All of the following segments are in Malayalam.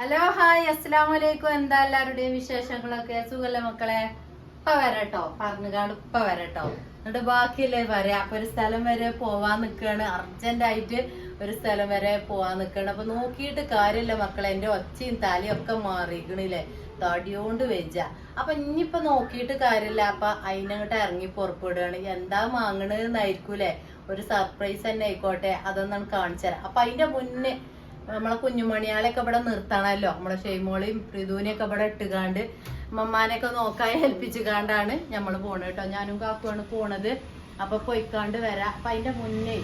ഹലോ ഹായ് അസ്സാം വലൈക്കും എന്താ എല്ലാവരുടെയും വിശേഷങ്ങളൊക്കെ? സുഖല്ലേ മക്കളെ? ഇപ്പൊ വരട്ടോ. പറഞ്ഞുകാണ്ട് ഇപ്പൊ വരട്ടോ. എന്നിട്ട് ബാക്കിയല്ലേ പറയാ. അപ്പൊ ഒരു സ്ഥലം വരെ പോവാൻ നിക്കാണ്. അർജന്റ് ആയിട്ട് ഒരു സ്ഥലം വരെ പോവാൻ നിക്കാണ്. അപ്പൊ നോക്കിയിട്ട് കാര്യമില്ല മക്കളെ. എന്റെ ഒച്ചയും തലയും ഒക്കെ മാറിക്കണില്ലേ തടിയോണ്ട് വെച്ച അപ്പൊ ഇനിയിപ്പൊ നോക്കിയിട്ട് കാര്യമില്ല അപ്പൊ അതിനങ്ങോട്ട് ഇറങ്ങി പുറപ്പെടുകയാണ്. എന്താ വാങ്ങണെന്നായിരിക്കൂലേ ഒരു സർപ്രൈസ് തന്നെ ആയിക്കോട്ടെ. അതൊന്നാണ് കാണിച്ചുതരാം അപ്പൊ അതിന്റെ മുന്നേ നമ്മളെ കുഞ്ഞുമണിയാളെയൊക്കെ ഇവിടെ നിർത്തണല്ലോ നമ്മളെ ഷെയ്മോളെയും ഋതുവിനെയൊക്കെ ഇവിടെ ഇട്ടുകാണ്ട് മമ്മാനെയൊക്കെ നോക്കാൻ ഏൽപ്പിച്ചു കാണ്ടാണ് നമ്മൾ പോണത് കേട്ടോ. ഞാനും കാക്കുവാണ് പോണത്. അപ്പൊ പൊയ്ക്കാണ്ട് വരാം. അപ്പൊ അതിന്റെ മുന്നേ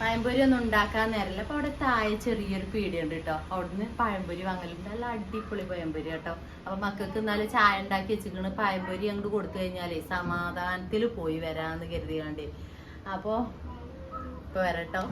പഴംപൊരി ഒന്നും ഉണ്ടാക്കാൻ നേരല്ല. അപ്പൊ അവിടെ താഴെ ചെറിയൊരു പീടിയുണ്ട് കേട്ടോ. അവിടുന്ന് പഴംപൊരി വാങ്ങലുണ്ട്. നല്ല അടിപൊളി പഴംപൊരി കേട്ടോ. അപ്പൊ മക്കൾക്ക് ഇന്നാലും ചായ ഉണ്ടാക്കി വെച്ചിരിക്കണ്. പഴംപൊരി അങ്ങോട്ട് കൊടുത്തു കഴിഞ്ഞാലേ സമാധാനത്തിൽ പോയി വരാന്ന് കരുതി കണ്ടേ അപ്പോ ഇപ്പൊ വരട്ടോ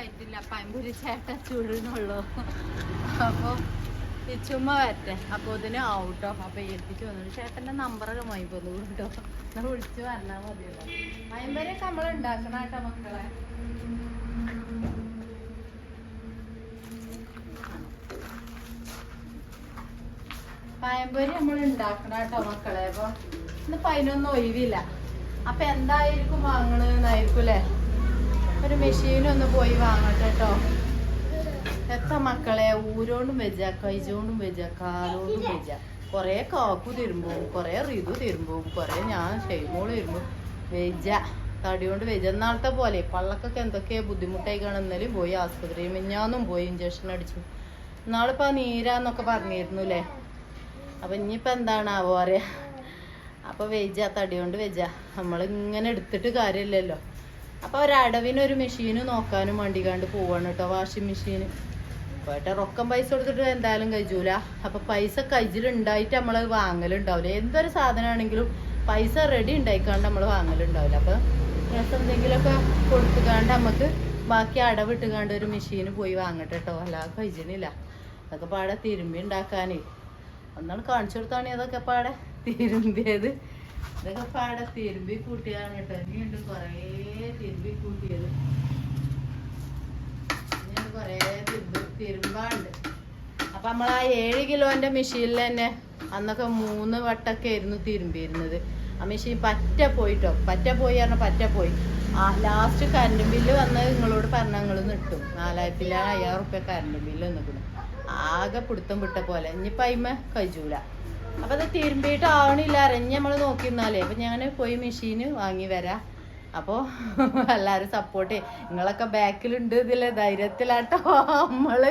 പഴംപൊരി ആയിട്ടില്ല ചേട്ട ചൂടുന്നുള്ളൂ. അപ്പോൾ അപ്പൊ ചുമ്മാ വരട്ടെ. അപ്പൊ ഇതിന് ഔട്ടോ അപ്പൊ ഏൽപ്പിച്ച് വന്നു. ചേട്ടന്റെ നമ്പറൊക്കെ വാങ്ങി പോന്നു കേട്ടോ. എന്നാൽ വിളിച്ചു പറഞ്ഞാൽ മതിയല്ലോ. പഴംപൊരിയൊക്കെ നമ്മൾ ഉണ്ടാക്കണ കേട്ടോ മക്കളെ. പയമ്പൊരി നമ്മൾ ഉണ്ടാക്കണ കേട്ടോ മക്കളെ. അപ്പൊ ഇന്ന് പതിനൊന്നും ഒഴിവില്ല. അപ്പൊ എന്തായിരിക്കും വാങ്ങണെന്നായിരിക്കും അല്ലേ ഒരു മെഷീൻ ഒന്ന് പോയി വാങ്ങട്ടെ കേട്ടോ എത്ര മക്കളെ? ഊരോണ്ടും വെജ കൈജോണ്ടും വെജ കാലോണ്ടും വെജ കൊറേ കാക്കു തിരുമ്പും കൊറേ റിതു തിരുമ്പും കൊറേ ഞാൻ ഷെയ്മോൾ തിരുമ്പും. വെജ തടികൊണ്ട് വെജ എന്നാളത്തെ പോലെ പള്ളക്കൊക്കെ എന്തൊക്കെയാ ബുദ്ധിമുട്ടായി കാണുന്നാലും പോയി ആസ്പത്രിയിൽ മിഞ്ഞാന്നും പോയി ഇഞ്ചക്ഷൻ അടിച്ചു. നാളിപ്പോ ആ നീരാന്നൊക്കെ പറഞ്ഞിരുന്നു അല്ലേ അപ്പൊ ഇനിയിപ്പോ എന്താണാവോ അറിയാ. അപ്പൊ വെജ തടിയോണ്ട് വെജ നമ്മൾ ഇങ്ങനെ എടുത്തിട്ട് കാര്യമില്ലല്ലോ. അപ്പൊ ഒരു അടവിന് ഒരു മെഷീന് നോക്കാനും വണ്ടിക്കാണ്ട് പോവാണ് കേട്ടോ വാഷിംഗ് മെഷീന് പോയിട്ട് റൊക്കം പൈസ കൊടുത്തിട്ട് എന്തായാലും കഴിച്ചൂല. അപ്പൊ പൈസ കയ്യിലുണ്ടായിട്ട് നമ്മൾ വാങ്ങലുണ്ടാവില്ല. എന്തൊരു സാധനമാണെങ്കിലും പൈസ റെഡി ഉണ്ടായിക്കാണ്ട് നമ്മൾ വാങ്ങലുണ്ടാവില്ല. അപ്പൊ ദിവസം എന്തെങ്കിലുമൊക്കെ കൊടുത്തുകാണ്ട് നമുക്ക് ബാക്കി അടവിട്ടുകാണ്ട് ഒരു മെഷീന് പോയി വാങ്ങട്ടെ കേട്ടോ. അല്ലാതെ കഴിച്ചിനില്ല അതൊക്കെ പാടെ തിരുമ്പി ഉണ്ടാക്കാനേ. ഒന്നാണ് കാണിച്ചു കൊടുത്താണ് അതൊക്കെ പാടെ തിരുമ്പിയത്. ഇതൊക്കെ പാടെ തിരുമ്പി കൂട്ടിയാണ് കേട്ടോ. ഇനിയുണ്ട് കുറേ തിരുമ്പി കൂട്ടിയത്. ഇനിയുണ്ട് കുറേ തിരുമ്പി തിരുമ്പാണ്ട്. അപ്പൊ നമ്മൾ ആ ഏഴ് കിലോന്റെ മെഷീനിൽ തന്നെ അന്നൊക്കെ മൂന്ന് വട്ടൊക്കെ ആയിരുന്നു തിരുമ്പിയിരുന്നത്. ആ മെഷീൻ പറ്റ പോയിട്ടോ പറ്റ പോയി പറഞ്ഞാൽ പറ്റ പോയി. ആ ലാസ്റ്റ് കറണ്ട് ബില്ല് വന്ന് നിങ്ങളോട് പറഞ്ഞ നിങ്ങൾ നിട്ടും. നാലായിരത്തിലാണ് അയ്യായിരം റുപ്യ കറണ്ട് ബില്ല് നിൽക്കണം ആകെ പിടുത്തം വിട്ട പോലെ. ഇനിയിപ്പം അയിമ കഴിച്ചൂല. അപ്പൊ അത് തിരുമ്പിയിട്ട് ആവണില്ല. അറിഞ്ഞ് നമ്മൾ നിന്നാലേ അപ്പൊ ഞാൻ പോയി മെഷീന് വാങ്ങി വരാം. അപ്പോ എല്ലാരും സപ്പോർട്ട് നിങ്ങളൊക്കെ ബാക്കിലുണ്ട് ഇതിലെ. ധൈര്യത്തിലാട്ടോ. നമ്മൾ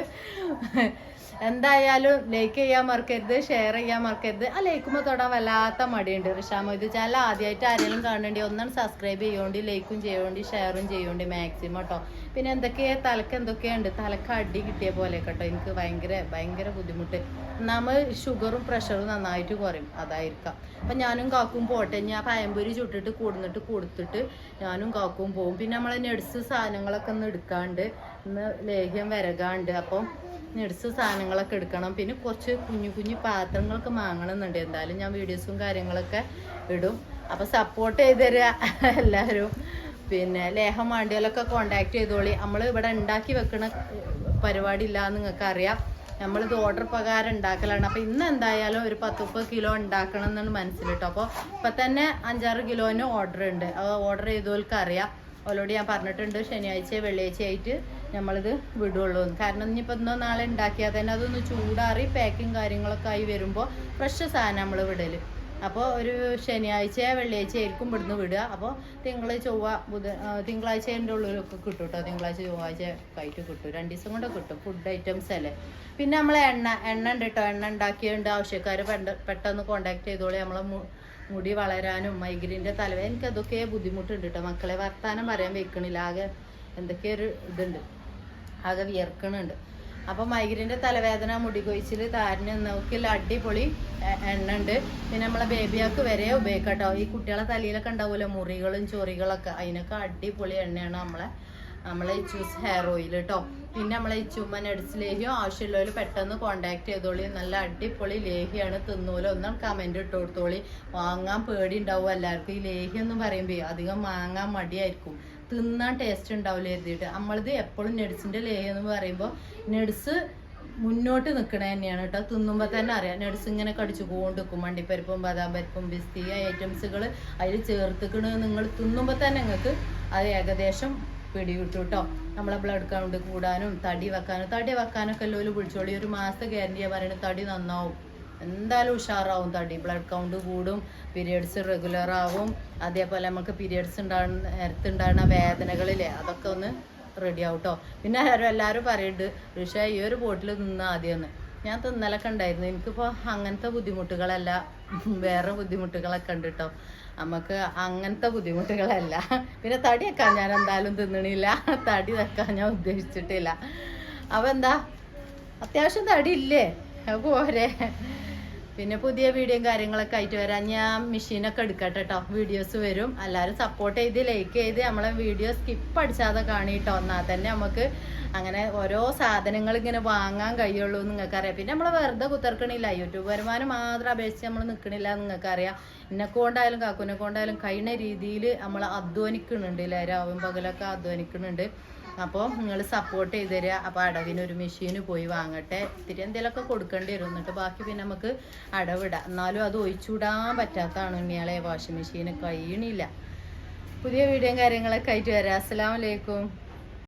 എന്തായാലും ലൈക്ക് ചെയ്യാൻ മറക്കരുത് ഷെയർ ചെയ്യാൻ മറക്കരുത്. ആ ലൈക്കുമ്പോൾ തൊടാൻ വല്ലാത്ത മടിയുണ്ട്. റിഷാമോ ഇത് ചാനൽ ആദ്യമായിട്ട് ആരെങ്കിലും കാണേണ്ടി ഒന്നാണ് സബ്സ്ക്രൈബ് ചെയ്യോണ്ടി ലൈക്കും ചെയ്യോണ്ടി ഷെയറും ചെയ്യോണ്ടി മാക്സിമം കേട്ടോ പിന്നെ എന്തൊക്കെയാ തലക്ക് എന്തൊക്കെയുണ്ട്? തലക്ക് അടി കിട്ടിയ പോലെ കേട്ടോ എനിക്ക് ഭയങ്കര ഭയങ്കര ബുദ്ധിമുട്ട്. നമ്മൾ ഷുഗറും പ്രഷറും നന്നായിട്ട് കുറയും. അതായിരിക്കാം. അപ്പം ഞാനും കാക്കും പോട്ടെ. ഞാൻ പയമ്പൊരി ചുട്ടിട്ട് കൂടുന്നിട്ട് കൊടുത്തിട്ട് ഞാനും കാക്കും പോവും. പിന്നെ നമ്മളെ നെഡ്സ് സാധനങ്ങളൊക്കെ ഒന്ന് എടുക്കാണ്ട് ഇന്ന് ലേഹ്യം വരകാണ്ട്. അപ്പം നെഡ്സ് സാധനങ്ങളൊക്കെ എടുക്കണം. പിന്നെ കുറച്ച് കുഞ്ഞു കുഞ്ഞു പാത്രങ്ങളൊക്കെ വാങ്ങണമെന്നുണ്ട്. എന്തായാലും ഞാൻ വീഡിയോസും കാര്യങ്ങളൊക്കെ ഇടും. അപ്പം സപ്പോർട്ട് ചെയ്ത് തരിക എല്ലാവരും. പിന്നെ ലേഹം വാണ്ടികളൊക്കെ കോണ്ടാക്ട് ചെയ്തോളി. നമ്മൾ ഇവിടെ ഉണ്ടാക്കി വെക്കണ പരിപാടി ഇല്ല നിങ്ങൾക്ക് അറിയാം. നമ്മളിത് ഓർഡർ പ്രകാരം ഉണ്ടാക്കലാണ്. അപ്പോൾ ഇന്ന് എന്തായാലും ഒരു പത്ത് മുപ്പത് കിലോ ഉണ്ടാക്കണം എന്നാണ് മനസ്സിലിട്ടോ അപ്പോൾ ഇപ്പം തന്നെ അഞ്ചാറ് കിലോന് ഓർഡർ ഉണ്ട്. ഓർഡർ ചെയ്തവർക്ക് അറിയാം. ഓൾറെഡി ഞാൻ പറഞ്ഞിട്ടുണ്ട്. ശനിയാഴ്ച വെള്ളിയാഴ്ച ആയിട്ട് നമ്മളിത് വിടുള്ളൂ. കാരണം ഇനിയിപ്പോൾ ഇന്നോ നാളെ ഉണ്ടാക്കിയാൽ തന്നെ അതൊന്ന് ചൂടാറി പാക്കിങ് കാര്യങ്ങളൊക്കെ ആയി വരുമ്പോൾ ഫ്രഷ് സാധനം നമ്മൾ വിടൽ അപ്പോൾ ഒരു ശനിയാഴ്ച വെള്ളിയാഴ്ച ആയിരിക്കും ഇവിടുന്ന് വിടുക. അപ്പോൾ തിങ്കൾ ചൊവ്വ ബുധ തിങ്കളാഴ്ചേന്റെ ഉള്ളിലൊക്കെ കിട്ടും കേട്ടോ തിങ്കളാഴ്ച ചൊവ്വാഴ്ച ആയിട്ട് കിട്ടും. രണ്ട് ദിവസം കൊണ്ട് കിട്ടും ഫുഡ് ഐറ്റംസ് അല്ലേ. പിന്നെ നമ്മൾ എണ്ണ എണ്ണ ഉണ്ട് കേട്ടോ എണ്ണ ഉണ്ടാക്കിയുണ്ട് ആവശ്യക്കാർ പെട്ടെന്ന് കോണ്ടാക്ട് ചെയ്തോളി. നമ്മളെ മുടി വളരാനും മൈഗ്രീന്റെ തലവേദന എനിക്കതൊക്കെ ബുദ്ധിമുട്ടുണ്ട് കേട്ടോ മക്കളെ വർത്താനം പറയാൻ വെക്കണില്ല. ആകെ എന്തൊക്കെ ഒരു ഇതുണ്ട്. ആകെ വിയർക്കണുണ്ട്. അപ്പൊ മൈഗ്രൈന്റെ തലവേദന മുടി കൊഴിച്ചിൽ താരന് നോക്കിൽ അടിപൊളി എണ്ണ ഉണ്ട് പിന്നെ നമ്മളെ ബേബിയാക്ക് വരെ ഉപയോഗിക്കാം കേട്ടോ ഈ കുട്ടികളെ തലയിലൊക്കെ ഉണ്ടാവുമല്ലോ മുറികളും ചൊറികളൊക്കെ. അതിനൊക്കെ അടിപൊളി എണ്ണയാണ് നമ്മളെ നമ്മളെ ചൂസ് ഹെയർ ഓയിൽ കേട്ടോ പിന്നെ നമ്മളെ ഈ അടിച്ച് ലേഹ്യം ആവശ്യമുള്ളവർ പെട്ടെന്ന് കോണ്ടാക്ട് ചെയ്തോളി. നല്ല അടിപൊളി ലേഹ്യാണ്. തിന്നൂലോ ഒന്നും കമന്റ് ഇട്ട് കൊടുത്തോളി വാങ്ങാൻ പേടി ഉണ്ടാവും എല്ലാവർക്കും. ഈ ലേഹ്യം എന്ന് പറയുമ്പോൾ അധികം വാങ്ങാൻ മടിയായിരിക്കും. തിന്നാൻ ടേസ്റ്റ് ഉണ്ടാവില്ല എഴുതിയിട്ട്. നമ്മളിത് എപ്പോഴും നെഡ്സിന്റെ ലേഹ്യം എന്ന് പറയുമ്പോൾ നെഡ്സ് മുന്നോട്ട് നിൽക്കണ തന്നെയാണ് കേട്ടോ തിന്നുമ്പോൾ തന്നെ അറിയാം. നട്സ് ഇങ്ങനെ കടിച്ചു കൊണ്ടിരിക്കും. മണ്ടിപ്പരിപ്പും ബദാം പരിപ്പും ബിസ്തി ഐറ്റംസുകൾ അതിൽ ചേർത്തിക്കണ് നിങ്ങൾ തിന്നുമ്പോൾ തന്നെ നിങ്ങൾക്ക് അത് ഏകദേശം പിടികിട്ടു കേട്ടോ നമ്മളെ ബ്ലഡ് കൗണ്ട് കൂടാനും തടി വെക്കാനും തടി വെക്കാനൊക്കെ എല്ലാവരും വിളിച്ചോളി. ഒരു മാസത്തെ ഗ്യാരണ്ടിയാണ് പറയുന്നത് തടി നന്നാവും. എന്തായാലും ഉഷാറാവും തടി ബ്ലഡ് കൗണ്ട് കൂടും പീരിയഡ്സ് റെഗുലർ ആവും. അതേപോലെ നമുക്ക് പീരിയഡ്സ് ഉണ്ടാകുന്ന നേരത്തെ ഉണ്ടാകുന്ന വേദനകളില്ലേ അതൊക്കെ ഒന്ന് റെഡി ആവും കേട്ടോ പിന്നെ ആരും എല്ലാവരും പറയുന്നുണ്ട് ഋഷ ഈ ഒരു ബോട്ടിൽ നിന്ന് ആദ്യമെന്ന് ഞാൻ തിന്നലൊക്കെ ഉണ്ടായിരുന്നു. എനിക്കിപ്പോൾ അങ്ങനത്തെ ബുദ്ധിമുട്ടുകളല്ല വേറെ ബുദ്ധിമുട്ടുകളൊക്കെ ഉണ്ട് കേട്ടോ നമുക്ക് അങ്ങനത്തെ ബുദ്ധിമുട്ടുകളല്ല. പിന്നെ തടി വെക്കാൻ ഞാൻ എന്തായാലും തിന്നണില്ല. തടി വെക്കാൻ ഞാൻ ഉദ്ദേശിച്ചിട്ടില്ല. അപ്പോൾ എന്താ? അത്യാവശ്യം തടി ഇല്ലേ പോരെ. പിന്നെ പുതിയ വീഡിയോയും കാര്യങ്ങളൊക്കെ ആയിട്ട് വരാം. ഞാൻ മെഷീനൊക്കെ എടുക്കട്ടെ കേട്ടോ വീഡിയോസ് വരും. എല്ലാവരും സപ്പോർട്ട് ചെയ്ത് ലൈക്ക് ചെയ്ത് നമ്മളെ വീഡിയോ സ്കിപ്പ് അടിച്ചാതെ കാണിട്ടോ എന്നാൽ തന്നെ നമുക്ക് അങ്ങനെ ഓരോ സാധനങ്ങൾ ഇങ്ങനെ വാങ്ങാൻ കഴിയുള്ളൂ എന്ന് നിങ്ങൾക്കറിയാം. പിന്നെ നമ്മൾ വെറുതെ കുത്തിർക്കണില്ല. യൂട്യൂബ് വരുമാനം മാത്രം അപേക്ഷിച്ച് നമ്മൾ നിൽക്കണില്ല എന്ന് നിങ്ങൾക്കറിയാം. കാക്കുനെ കൊണ്ടായാലും കഴിയുന്ന രീതിയിൽ നമ്മൾ അധ്വാനിക്കുന്നുണ്ട് എല്ലാവരും രാവും പകലൊക്കെ അധ്വാനിക്കുന്നുണ്ട് അപ്പോൾ നിങ്ങൾ സപ്പോർട്ട് ചെയ്ത് തരിക അപ്പോൾ അടവിനൊരു മെഷീന് പോയി വാങ്ങട്ടെ. ഇത്തിരി എന്തെങ്കിലുമൊക്കെ കൊടുക്കേണ്ടി വരും. എന്നിട്ട് ബാക്കി പിന്നെ നമുക്ക് അടവിടാം. എന്നാലും അത് ഒഴിച്ചുവിടാൻ പറ്റാത്തതാണ് ഇനിയാളെ വാഷിംഗ് മെഷീന് കഴിയണില്ല പുതിയ വീഡിയോയും കാര്യങ്ങളൊക്കെ ആയിട്ട് വരാം. അസ്സലാമലൈക്കും